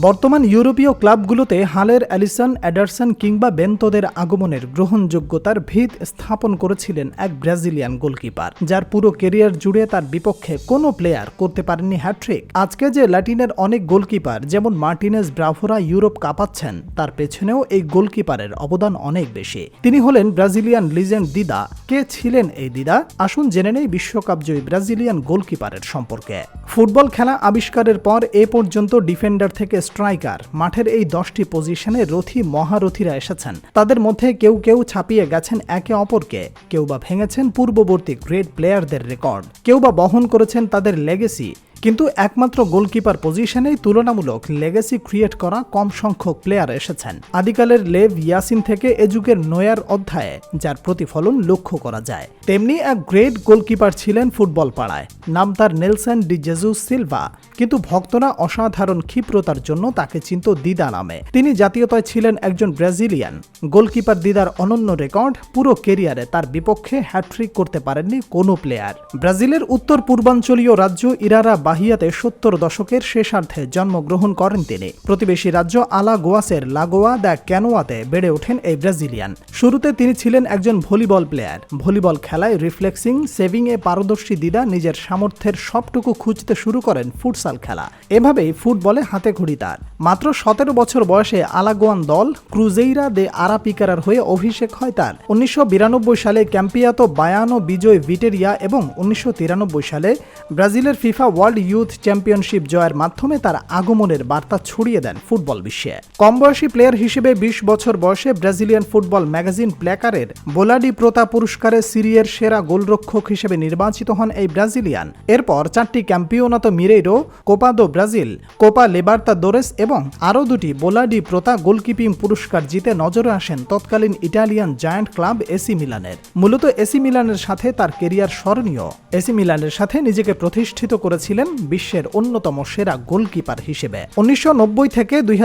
বর্তমান ইউরোপীয় ক্লাবগুলোতে হালের অ্যালিসন অ্যাডারসন কিংবা বেন্তোদের আগমনের গ্রহণযোগ্যতার ভিত স্থাপন করেছিলেন এক ব্রাজিলিয়ান গোলকিপার, যার পুরো কেরিয়ার জুড়ে তার বিপক্ষে কোনো প্লেয়ার করতে পারেননি হ্যাট্রিক আজকে যে ল্যাটিনের অনেক গোলকিপার, যেমন মার্টিনেস ব্রাভোরা ইউরোপ কাঁপাচ্ছেন, তার পেছনেও এই গোলকিপারের অবদান অনেক বেশি। তিনি হলেন ব্রাজিলিয়ান লিজেন্ড দিদা। কে ছিলেন এই দিদা? আসুন জেনে নেই বিশ্বকাপ জয়ী ব্রাজিলিয়ান গোলকিপারের সম্পর্কে। ফুটবল খেলা আবিষ্কারের পর এ পর্যন্ত ডিফেন্ডার থেকে স্ট্রাইকার। মাঠের এই দশটি পজিশনে রথি, মহারথীরা এসেছেন। তাদের মধ্যে কেউ কেউ ছাপিয়ে গেছেন একে অপরকে। কেউ বা ভেঙেছেন পূর্ববর্তী গ্রেট প্লেয়ারদের রেকর্ড। কেউ বা বহন করেছেন তাদের লেগেসি কিন্তু একমাত্র গোলকিপার পজিশনেই তুলনামূলক লেগেসি ক্রিয়েট করা কম সংখ্যক প্লেয়ার এসেছেন। আদিকালের লেভ ইয়াসিন থেকে এ যুগের নয়ার অধ্যায়ে, যার প্রতিফলন লক্ষ্য করা যায়। তেমনি এক গ্রেট গোলকিপার ছিলেন ফুটবল পাড়ায় নাম তার নেলসন ডি জেজু সিলভা, কিন্তু ভক্তরা অসাধারণ ক্ষিপ্রতার জন্য তাকে চিনত দিদা নামে। তিনি জাতীয়তায় ছিলেন একজন ব্রাজিলিয়ান। গোলকিপার দিদার অনন্য রেকর্ড পুরো কেরিয়ারে তার বিপক্ষে হ্যাট্রিক করতে পারেননি কোনো প্লেয়ার ব্রাজিলের উত্তর পূর্বাঞ্চলীয় রাজ্য ইরারা বাহিয়াতে সত্তর দশকের শেষার্ধে জন্মগ্রহণ করেন তিনি। প্রতিবেশী রাজ্য আলাগোয়াসের লাগোয়া দ্য ক্যানোয়াতে বেড়ে ওঠেন এই ব্রাজিলিয়ান। শুরুতে তিনি ছিলেন একজন ভলিবল প্লেয়ার। ভলিবল খেলায় রিফ্লেক্সিং, সেভিং এ পারদর্শী দিদা নিজের সামর্থ্যের সবটুকু খুঁজতে শুরু করেন ফুটসাল খেলা। এভাবেই ফুটবলে হাতে ঘড়ি তার। মাত্র সতেরো বছর বয়সে আলাগোয়ান দল ক্রুজেইরা দে আরাপিকারার হয়ে অভিষেক হয় তার। উনিশশো বিরানব্বই সালে ক্যাম্পিয়াতো বায়ানো বিজয় ভিটেরিয়া এবং উনিশশো তিরানব্বই সালে ব্রাজিলের ফিফা ওয়ার্ল্ড ইউথ চ্যাম্পিয়নশিপ জয়ের মাধ্যমে তার আগমনের বার্তা ছড়িয়ে দেন ফুটবল বিশ্বে। কম বয়সী প্লেয়ার হিসেবে বিশ বছর বয়সে ব্রাজিলিয়ান ফুটবল ম্যাগাজিন প্ল্যাকারের বোলাডি প্রতা পুরস্কারে সিরিয়ার সেরা গোলরক্ষক হিসেবে নির্বাচিত হন এই ব্রাজিলিয়ান। এরপর চারটি Campeonato মিরেইরো, Copa do Brasil, Copa Libertadores এবং আরও দুটি বোলাডি প্রতা গোলকিপিং পুরস্কার জিতে নজরে আসেন তৎকালীন ইটালিয়ান জায়ান্ট ক্লাব এসি মিলানের মূলত এসি মিলানের সাথে তার কেরিয়ার স্মরণীয়। এসি মিলানের সাথে নিজেকে প্রতিষ্ঠিত করেছিলেন বিশ্বের অন্যতম সেরা গোলকিপার হিসেবে। উনিশশো নব্বই থেকে দুই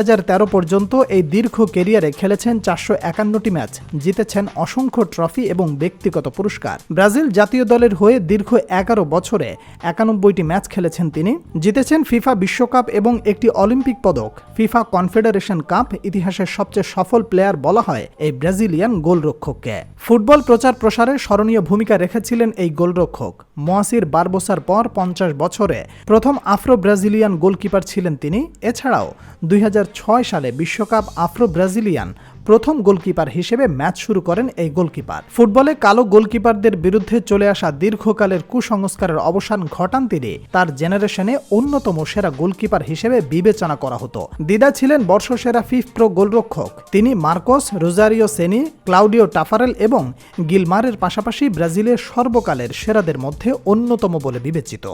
পর্যন্ত এই দীর্ঘ কেরিয়ারে খেলেছেন চারশো একান্নটি ম্যাচ, জিতেছেন অসংখ্য ট্রফি এবং ব্যক্তিগত পুরস্কার। ব্রাজিল জাতীয় দলের হয়ে দীর্ঘ এগারো বছরে একানব্বইটি ম্যাচ খেলেছেন তিনি। জিতেছেন ফিফা বিশ্বকাপ এবং একটি অলিম্পিক পদক। ফিফা কনফেডারেশন কাপ ইতিহাসের সবচেয়ে সফল প্লেয়ার বলা হয় এই ব্রাজিলিয়ান গোলরক্ষককে। ফুটবল প্রচার প্রসারে স্মরণীয় ভূমিকা রেখেছিলেন এই গোলরক্ষক। মোয়াসির বারবোসার পর পঞ্চাশ বছরে প্রথম আফ্রো ব্রাজিলিয়ান গোলকিপার ছিলেন তিনি। এছাড়াও দুই হাজার ছয় সালে বিশ্বকাপ আফ্রো ব্রাজিলিয়ান প্রথম গোলকিপার হিসেবে ম্যাচ শুরু করেন এই গোলকিপার। ফুটবলে কালো গোলকিপারদের বিরুদ্ধে চলে আসা দীর্ঘকালের কুসংস্কারের অবসান ঘটান তিনি। তার জেনারেশনে অন্যতম সেরা গোলকিপার হিসেবে বিবেচনা করা হতো। দিদা ছিলেন বর্ষসেরা ফিফ প্রো গোলরক্ষক। তিনি Marcos, Rogerio Ceni, Claudio Taffarel এবং গিলমারের পাশাপাশি ব্রাজিলের সর্বকালের সেরাদের মধ্যে অন্যতম বলে বিবেচিত।